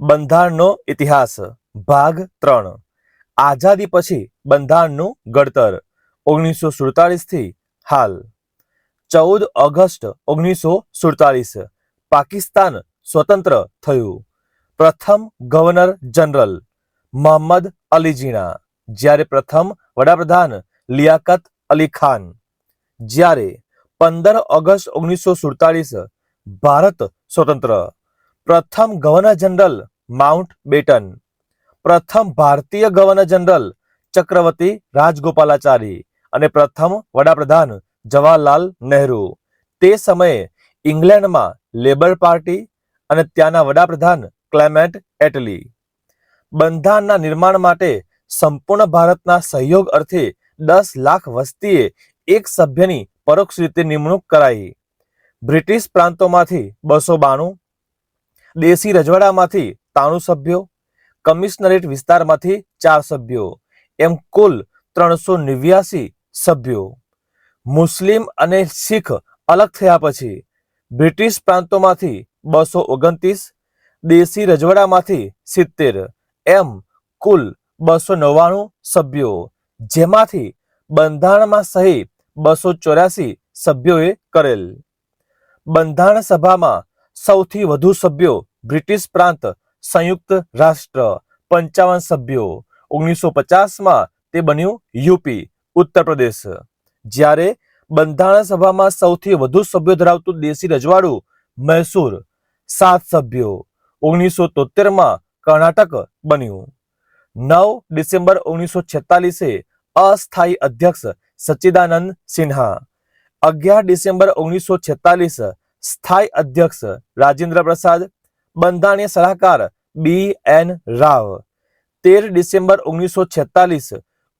બંધારણનો ઇતિહાસ. ભાગ ત્રણ. આઝાદી પછી બંધારણનું ઘડતર. ઓગણીસો સુડતાલીસથી હાલ. ચૌદ ઓગસ્ટ ઓગણીસો સુડતાલીસ પાકિસ્તાન સ્વતંત્ર થયું. પ્રથમ ગવર્નર જનરલ મોહમ્મદ અલી જીણા જ્યારે પ્રથમ વડાપ્રધાન લિયાકત અલી ખાન. જ્યારે પંદર ઓગસ્ટ ઓગણીસો સુડતાલીસ ભારત સ્વતંત્ર. પ્રથમ ગવર્નર જનરલ માઉન્ટ બેટન, પ્રથમ ભારતીય ગવર્નર જનરલ ચક્રવર્તી રાજગોપાલાચારી અને પ્રથમ વડાપ્રધાન જવાહરલાલ નહેરુ. તે સમયે ઇંગ્લેન્ડમાં લેબર પાર્ટી અને ત્યાંના વડાપ્રધાન ક્લેમેન્ટ એટલી. બંધારણના નિર્માણ માટે સંપૂર્ણ ભારતના સહયોગ અર્થે દસ લાખ વસ્તીએ એક સભ્યની પરોક્ષ રીતે નિમણૂક કરાઈ. બ્રિટિશ પ્રાંતોમાંથી બસો બાણું દેશી રજવાડામાંથી ત્રાણું સભ્યો, કમિશનરેટ વિસ્તારમાંથી ચાર સભ્યો, એમ કુલ ત્રણસો નેવ્યાસી સભ્યો. મુસ્લિમ અને શીખ અલગ થયા પછી બ્રિટિશ પ્રાંતોમાંથી બસો ઓગણત્રીસ, દેશી રજવાડામાંથી સિત્તેર, એમ કુલ બસો નવ્વાણું સભ્યો, જેમાંથી બંધારણમાં સહી બસો ચોર્યાસી સભ્યોએ કરેલ. બંધારણ સભામાં સૌથી વધુ સભ્યો બ્રિટિશ પ્રાંત સંયુક્ત રાષ્ટ્ર, પંચાવન સભ્યો. ઓગણીસો પચાસમાં તે બન્યું યુપી ઉત્તર પ્રદેશ. જ્યારે બંધારણ સભામાં સૌથી વધુ સભ્યો ધરાવતું દેશી રજવાડું મૈસૂર, સાત સભ્યો. ઓગણીસો તોતેરમાં કર્ણાટક બન્યું. નવ ડિસેમ્બર ઓગણીસો છેતાલીસે અસ્થાયી અધ્યક્ષ સચ્ચિદાનંદ સિન્હા. અગિયાર ડિસેમ્બર ઓગણીસો છેતાલીસ સ્થાયી અધ્યક્ષ રાજેન્દ્ર પ્રસાદ, બંધારણીય સલાહકાર બી એન રાવ. તેર ડિસેમ્બર ઓગણીસો છેતાલીસ,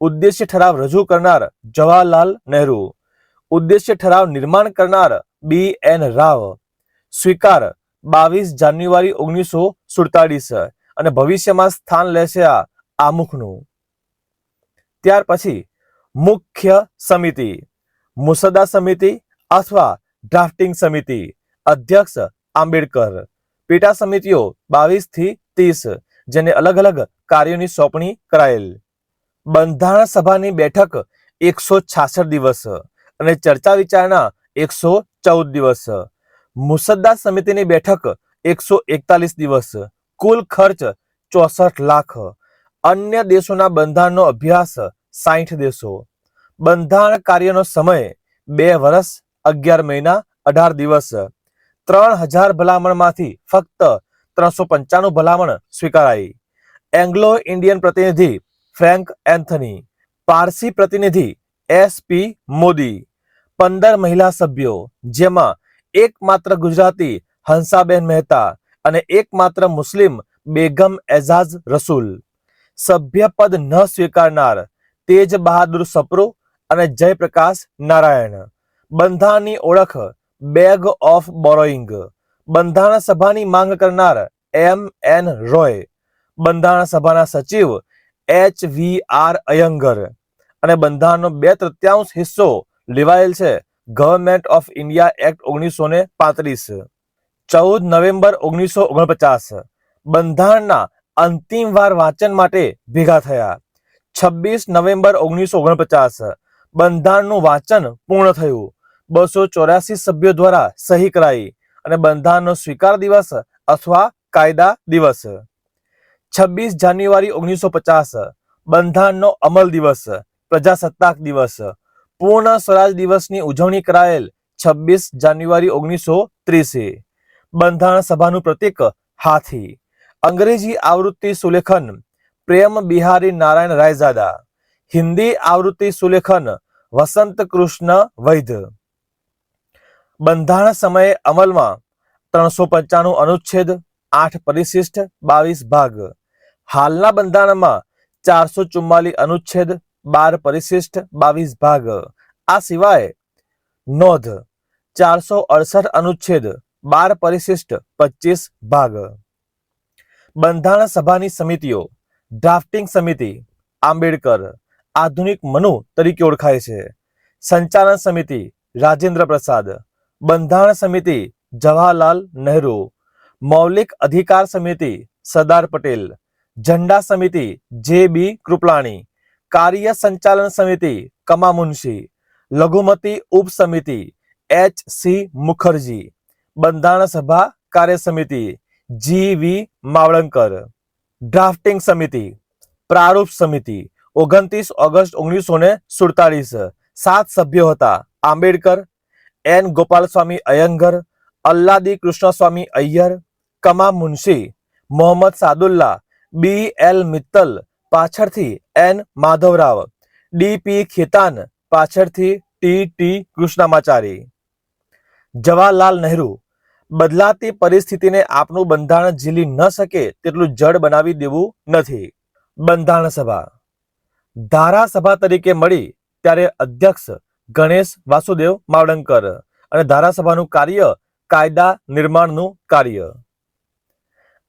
ઉદ્દેશ્ય ઠરાવ રજૂ કરનાર જવાહરલાલ નહેરુ. ઉદ્દેશ્ય ઠરાવ નિર્માણ કરનાર બી એન રાવ. સ્વીકાર બાવીસ જાન્યુઆરી ઓગણીસો સુડતાલીસ અને ભવિષ્યમાં સ્થાન લેશે આ આમુખનું. ત્યાર પછી મુખ્ય સમિતિ. મુસદ્દા સમિતિ અથવા ડ્રાફ્ટિંગ સમિતિ. અધ્યક્ષ આંબેડકર. પેટા સમિતિઓ બાવીસથી ત્રીસ, જેને અલગ અલગ કાર્યોની સોંપણી કરાયેલ. બંધારણ સભાની બેઠક એકસો છાસઠ દિવસ અને ચર્ચા વિચારણા એકસો ચૌદ દિવસ. મુસદ્દા સમિતિની બેઠક એકસો એકતાલીસ દિવસ. કુલ ખર્ચ ચોસઠ લાખ. અન્ય દેશોના બંધારણનો અભ્યાસ સાઠ દેશો. બંધારણ કાર્યનો સમય બે વર્ષ અગિયાર મહિના અઢાર દિવસ. ત્રણ હજાર ભલામણમાંથી ફક્ત ત્રણસો પંચાણું ભલામણ સ્વીકારાઈ. એંગ્લો ઇન્ડિયન પ્રતિનિધિ ફ્રેન્ક એન્થની, પારસી પ્રતિનિધિ એસપી મોદી, પંદર મહિલા સભ્યો, જેમાં એકમાત્ર ગુજરાતી હંસાબેન મહેતા અને એકમાત્ર મુસ્લિમ બેગમ એઝાઝ રસૂલ. સભ્યપદ ન સ્વીકારનાર તેજ બહાદુર સપ્રુ અને જયપ્રકાશ નારાયણ. બંધારણની ઓળખ બેગ ઓફ બોરોઈંગ. બંધારણ સભાની માંગ કરનાર એમ એન રોય. બંધારણ સભાના સચિવ એચ વી આર અયંગર. અને બંધારણનો બે તૃત્યાંશ હિસ્સો લેવાયેલ છે ગવર્મેન્ટ ઓફ ઇન્ડિયા એક્ટ ઓગણીસો ને પાંત્રીસ. ચૌદ નવેમ્બર ઓગણીસો ઓગણપચાસ બંધારણના અંતિમ વાર વાંચન માટે ભેગા થયા. છવ્વીસ નવેમ્બર ઓગણીસો ઓગણપચાસ બંધારણનું વાંચન પૂર્ણ થયું. બસો ચોર્યાસી સભ્યો દ્વારા સહી કરાઈ અને બંધારણનો સ્વીકાર દિવસ અથવા કાયદા દિવસ. છવ્વીસ જાન્યુઆરી ઓગણીસો પચાસ, બંધારણનો અમલ દિવસ, પ્રજાસત્તાક દિવસ, પૂર્ણ સ્વરાજ દિવસની ઉજવણી કરાયેલ છવ્વીસ જાન્યુઆરી ઓગણીસો ત્રીસે. બંધારણ સભાનું પ્રતીક હાથી. અંગ્રેજી આવૃત્તિ સુલેખન પ્રેમ બિહારી નારાયણ રાયઝાદા હિન્દી આવૃત્તિ સુલેખન વસંત કૃષ્ણ વૈદ્ય. બંધારણ સમયે અમલમાં ત્રણસો પંચાણું અનુચ્છેદ, આઠ પરિશિષ્ટ, બાવીસ ભાગ. હાલના બંધારણમાં ચારસો ચુમ્માલીસ અનુચ્છેદ, બાર પરિશિષ્ટ, બાવીસ ભાગ. આ સિવાય નોંધ, ચારસો અડસઠ અનુચ્છેદ, બાર પરિશિષ્ટ, પચીસ ભાગ. બંધારણ સભાની સમિતિઓ, ડ્રાફ્ટિંગ સમિતિ, આંબેડકર, આધુનિક મનુ તરીકે ઓળખાય છે. સંચાલન સમિતિ, રાજેન્દ્ર પ્રસાદ. બંધારણ સમિતિ જવાહરલાલ નહેરુ, મૌલિક અધિકાર સમિતિ સરદાર પટેલ, ઝંડા સમિતિ જે બી કૃપલાણી, કાર્ય સંચાલન સમિતિ કમા મુનશી લઘુમતી ઉપસમિતિ એચ સી મુખર્જી, બંધારણ સભા કાર્ય સમિતિ જી વી માવળંકર, ડ્રાફ્ટિંગ સમિતિ પ્રારૂપ સમિતિ ઓગણત્રીસ ઓગસ્ટ ઓગણીસો ને સુડતાલીસ સાત સભ્યો હતા Ambedkar N Gopalaswami Ayyangar, Alladi Krishnaswami Ayyar, K M Munshi, Mohammad Saadulla, B L Mittal પાછળથી N Madhavrao, D P Khaitan પાછળથી ટી ટી કૃષ્ણમાચારી. જવાહરલાલ નહેરુ, બદલાતી પરિસ્થિતિને આપનું બંધારણ ઝીલી ન શકે તેટલું જડ બનાવી દેવું નથી. બંધારણ સભા. ધારાસભા તરીકે મળી ત્યારે અધ્યક્ષ ગણેશ વાસુદેવ માવડંકર અને ધારાસભાનું કાર્ય કાયદા નિર્માણનું કાર્ય.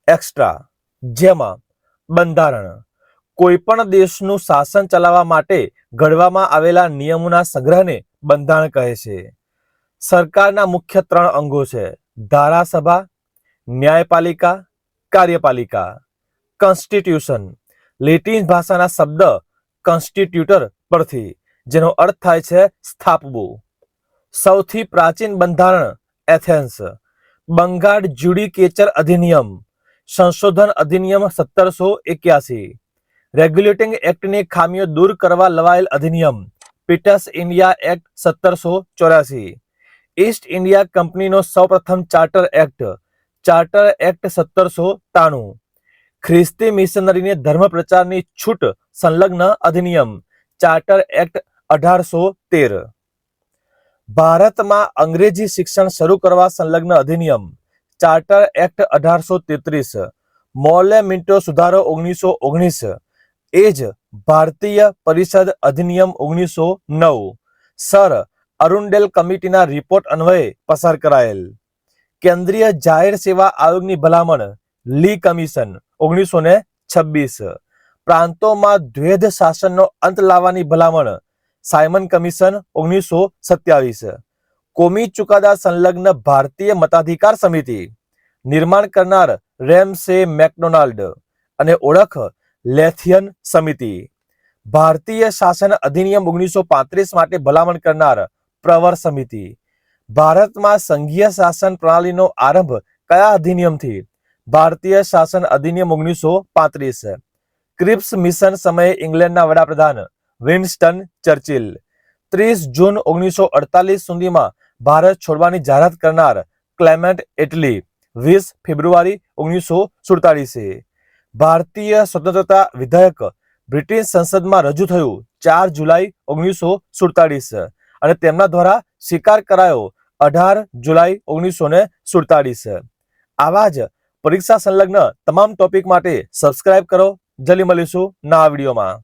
એક્સ્ટ્રા જેમાં બંધારણ કોઈ પણ દેશનું શાસન ચલાવવા માટે ઘડવામાં આવેલા નિયમોના સંગ્રહને બંધારણ કહે છે. સરકારના મુખ્ય ત્રણ અંગો છે. ધારાસભા, ન્યાયપાલિકા, કાર્યપાલિકા. કોન્સ્ટિટ્યુશન લેટિન ભાષાના શબ્દ કોન્સ્ટિટ્યુટર પરથી. જેનો અર્થ થાય છે સ્થાપવું. સૌથી પ્રાચીન બંધારણ એથેન્સ. બંગાળ જ્યુડિકેચર અધિનિયમ, સંશોધન અધિનિયમ સત્તરસો એક્યાસી. રેગ્યુલેટિંગ એક્ટની ખામીઓ દૂર કરવા લવાયેલ અધિનિયમ, પીટર્સ ઇન્ડિયા એક્ટ સત્તરસો ચોર્યાસી. ઈસ્ટ ઇન્ડિયા કંપનીનો સૌપ્રથમ ચાર્ટર એક્ટ ચાર્ટર એક્ટ સત્તરસો ત્રાણું. ખ્રિસ્તી મિશનરીને ધર્મ પ્રચારની છૂટ સંલગ્ન અધિનિયમ, ચાર્ટર એક્ટ અઢારસો તેર. ભારતમાં અંગ્રેજી શિક્ષણ શરૂ કરવા સંલગ્ન અધિનિયમ, ચાર્ટર એક્ટ અઢારસો તેત્રીસ, મોલે મિન્ટો સુધારો ઓગણીસો ઓગણીસ, એ જ ભારતીય પરિષદ અધિનિયમ ઓગણીસો નવ, સર અરુણડેલ કમિટીના રિપોર્ટ અન્વયે પસાર કરાયેલ. કેન્દ્રીય જાહેર સેવા આયોગની ભલામણ, લી કમિશન, ઓગણીસો ને છવ્વીસ. પ્રાંતોમાં દ્વૈધ શાસનનો અંત લાવવાની ભલામણ સાયમન કમિશન ઓગણીસો સત્યાવીસ. કોમી ચુકાદા સંલગ્ન ભારતીય મતાધિકાર સમિતિ. નિર્માણ કરનાર રેમસે મેકડોનાલ્ડ અને ઓળખ લેથિયન સમિતિ. ભારતીય શાસન અધિનિયમ ઓગણીસો પાંત્રીસ માટે ભલામણ કરનાર પ્રવર સમિતિ. ભારતમાં સંઘીય શાસન પ્રણાલીનો આરંભ કયા અધિનિયમથી? ભારતીય શાસન અધિનિયમ ઓગણીસો પાંત્રીસ. ક્રિપ્સ મિશન સમયે ઇંગ્લેન્ડના વડાપ્રધાન વિન્સ્ટન ચર્ચિલ. ત્રીસ જૂન ઓગણીસો અડતાલીસ સુધીમાં ભારત છોડવાની જાહેરાત કરનાર ક્લેમેન્ટ એટલી, વીસ ફેબ્રુઆરી ઓગણીસો સુડતાલીસે ભારતીય સ્વતંત્રતા વિધેયક બ્રિટિશ સંસદમાં રજૂ થયું ચાર જુલાઈ ઓગણીસો સુડતાલીસ અને તેમના દ્વારા સ્વીકાર કરાયો અઢાર જુલાઈ ઓગણીસો ને સુડતાલીસ આવા જ પરીક્ષા સંલગ્ન તમામ ટોપિક માટે સબસ્ક્રાઇબ કરો. જલ્દી મળીશું નવા વિડીયોમાં.